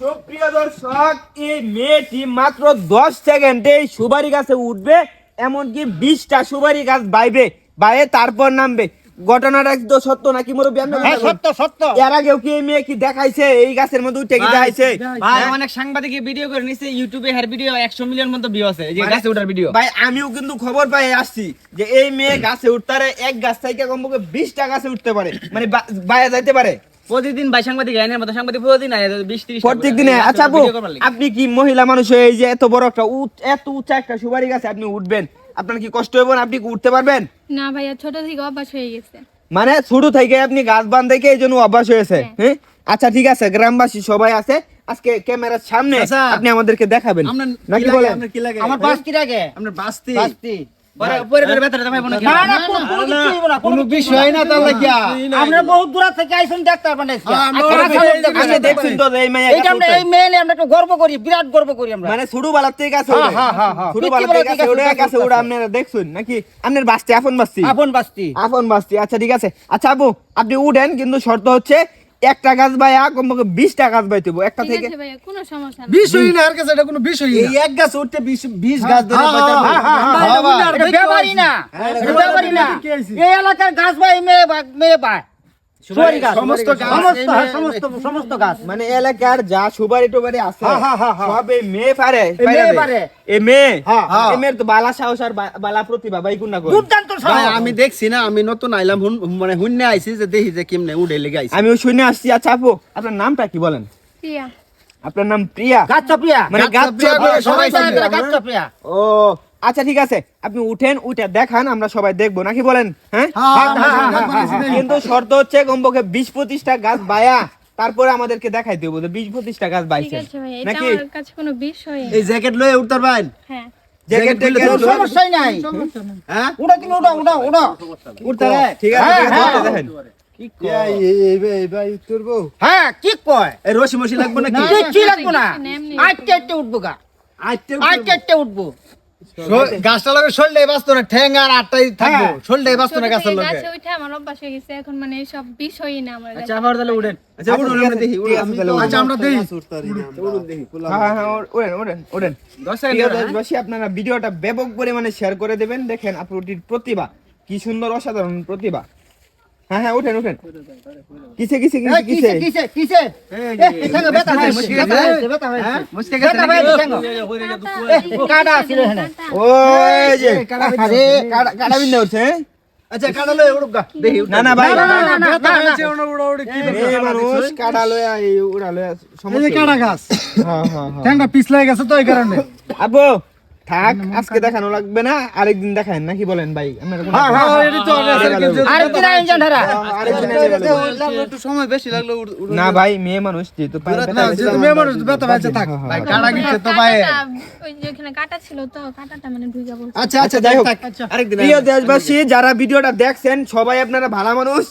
সুপ্রিয় দর্শক এই মেয়েটি মাত্র দশ সেকেন্ডে সুপারি গাছে উঠবে এমনকি বিশটা সুপারি গাছ বাইবে বাইরে তারপর নামবে। ঘটনাটা তো সত্য নাকি মুরব্বী? হ্যাঁ সত্য সত্য। এর আগেও কি মেয়ে কি দেখাইছে? এই গাছের মধ্যে উঠে কি দেখাইছে? ভাই অনেক সাংবাদিক ভিডিও করে নিছে ইউটিউবে হের ভিডিও 100 মিলিয়ন মতো ভিউ আছে যে গাছে ওঠার ভিডিও ভাই আমিও কিন্তু খবর পাই আসছি যে এই মেয়ে গাছে উঠতারে এক গাছ থেকে কমপক্ষে বিশটা গাছে উঠতে পারে মানে বাইরে যাইতে পারে। প্রতিদিন ভাই সাংবাদিক আইনের মতো সাংবাদিক প্রতিদিন আয় 20 30 প্রত্যেক দিনে আচ্ছা আপু আপনি কি মহিলা মানুষ হয়ে যে এত বড় একটা এত উঁচা একটা সুপারি গাছে আপনি উঠবেন? আপনার কি কষ্ট হবে না আপনি কি উঠতে পারবেন? না ভাইয়া ছোট থেকে অভ্যাস হয়ে গেছে। মানে ছোট থেকে আপনি গাছ বান থেকে এই জন্য অভ্যাস হয়েছে হ্যাঁ। আচ্ছা ঠিক আছে গ্রামবাসী সবাই আছে। আজকে ক্যামেরার সামনে আচ্ছা। আপনি আমাদেরকে দেখাবেন। নাকি? বলেন? আপনার কি লাগে? আমার বাস্তি লাগে। আপনার বাস্তি। বাস্তি। কোনো বিষয় না তার লাগিয়া আমরা বহুত দূর থেকে ডাক্তার বানাইছি এই মেয়ে আমরা একটু গর্ব করি বিরাট গর্ব করি আমরা। মানে ছোট বেলার থেকে হ্যাঁ। হ্যাঁ, হ্যাঁ। ছোট থেকে আপনারা দেখছেন নাকি? আপনার বাস্তি আপন বাস্তি আপন বাস্তি আপন বাস্তি আচ্ছা ঠিক আছে। আচ্ছা আপু আপনি উঠেন কিন্তু শর্ত হচ্ছে একটা গাছ ভাই কমপক্ষে বিশটা গাছ বাইতে হবে। একটা থেকে হই কোনো সমস্যা না বিষয় না আর কাছে এটা কোনো বিষয় এই এক গাছ উঠতে বিশ বিশ গাছ ধরে হ্যাঁ, হ্যাঁ। হ্যাঁ, হ্যাঁ, হ্যাঁ, ব্যাপারই না ব্যাপারই না এই এলাকার গাছ ভাই মেয়ে বা- মেয়ে পায় সুপারি গাছ সমস্ত গাছ, সমস্ত এই হ্যাঁ, মেয়ে- সমস্ত সমস্ত গাছ। মানে এলাকার যা সুপারি টুবারি আছে হ্যাঁ, হ্যাঁ। সব এই মেয়ে পারে মেয়ে পারে। পারে। মেয়ে। মেয়ের তো বালা সাহস আর বালা প্রতিভা ভাই কোনটা কই? দুর্দান্ত ভাই, আমি দেখছি না আমি নতুন আইলাম হুন- মানে হুন্নে আইছি যে দেখি যে কেমনে উড়ে লেগে আইছি। আমি ওই শুনে আসছি আচ্ছা আপু আপনার নামটা কি বলেন? প্রিয়া। আপনার নাম প্রিয়া? গাছ চাপিয়া মানে গাছ সবাই চাপিয়া ও আচ্ছা ঠিক আছে। আপনি উঠেন উঠে দেখান আমরা সবাই দেখব। নাকি বলেন? হ্যাঁ? কিন্তু শর্ত হচ্ছে কমপক্ষে বিশ পঁচিশটা গাছ বায়া তারপরে আমাদেরকে দেখাই দেবো যে বিশ পঁচিশটা গাছ বাইছে। আছে ভাইয়া এটা নাকি? আমার কাছে কোনো বিষয় এই জ্যাকেট লয়ে ভাই হ্যাঁ। জ্যাকেট সমস্যাই নাই। হ্যাঁ? ঠিক আছে হ্যাঁ, দেখেন। হ্যাঁ কি কয়? লাগবে কি লাগবো না? গা। উঠবো। গাছটা লাগে বাঁচতো না ঠ্যাং আর আটটাই থাকব। হ্যাঁ। বাঁচতো না গাছের থেকে লগে। গাছে উঠে আমার অভ্যাস হয়ে গেছে এখন মানে বিষয়ই না আমার আচ্ছা আবার তাহলে উড়েন। আচ্ছা উড়ুন আমরা দেখি উড়ুন। দেখি। হ্যাঁ হ্যাঁ উড়েন উড়েন উড়েন। ওড়েন 10 প্রিয় আপনারা ভিডিওটা ব্যাপক পরিমাণে শেয়ার করে দেবেন। দেখেন আপুটির প্রতিভা। কি সুন্দর অসাধারণ প্রতিভা। হ্যাঁ হ্যাঁ উঠেন উঠেন কিসে কিসে কিসে কিসে কিসে কিসে এই হয়েছে ব্যথা হয়েছে ব্যথা হয়েছে মুচকে ব্যথা হয়েছে ঠ্যাঙ্গা। এ, কাটা ছিল এখানে ওই যে আরে কাটা কাটা বিন্দা উঠছে হ্যাঁ? আচ্ছা কাটা লয়ে উড়ুক গা দেখি না না ভাই না, না, না, না, হয়েছে না। ওনা উড়া উড়ি কি মেয়ে মানুষ কাটা লয়া এই উড়া লয়া এই সমস্যা কাটা গাছ হ্যাঁ হ্যাঁ হ্যাঁ ঠ্যাংটা পিছলাই গেছে তো এই কারণে আপু থাক আজকে দেখানো লাগবে না আরেকদিন দেখান নাকি বলেন ভাই হ্যাঁ? হ্যাঁ। একটু সময় বেশি লাগল না ভাই মেয়ে মানুষ যেহেতু মেয়ে মানুষ ব্যথা থাক হ্যাঁ, হ্যাঁ। কাটা তো মানে আচ্ছা আচ্ছা যাই হোক আরেকদিন প্রিয় দেশবাসী যারা ভিডিওটা দেখছেন সবাই আপনারা ভালো মানুষ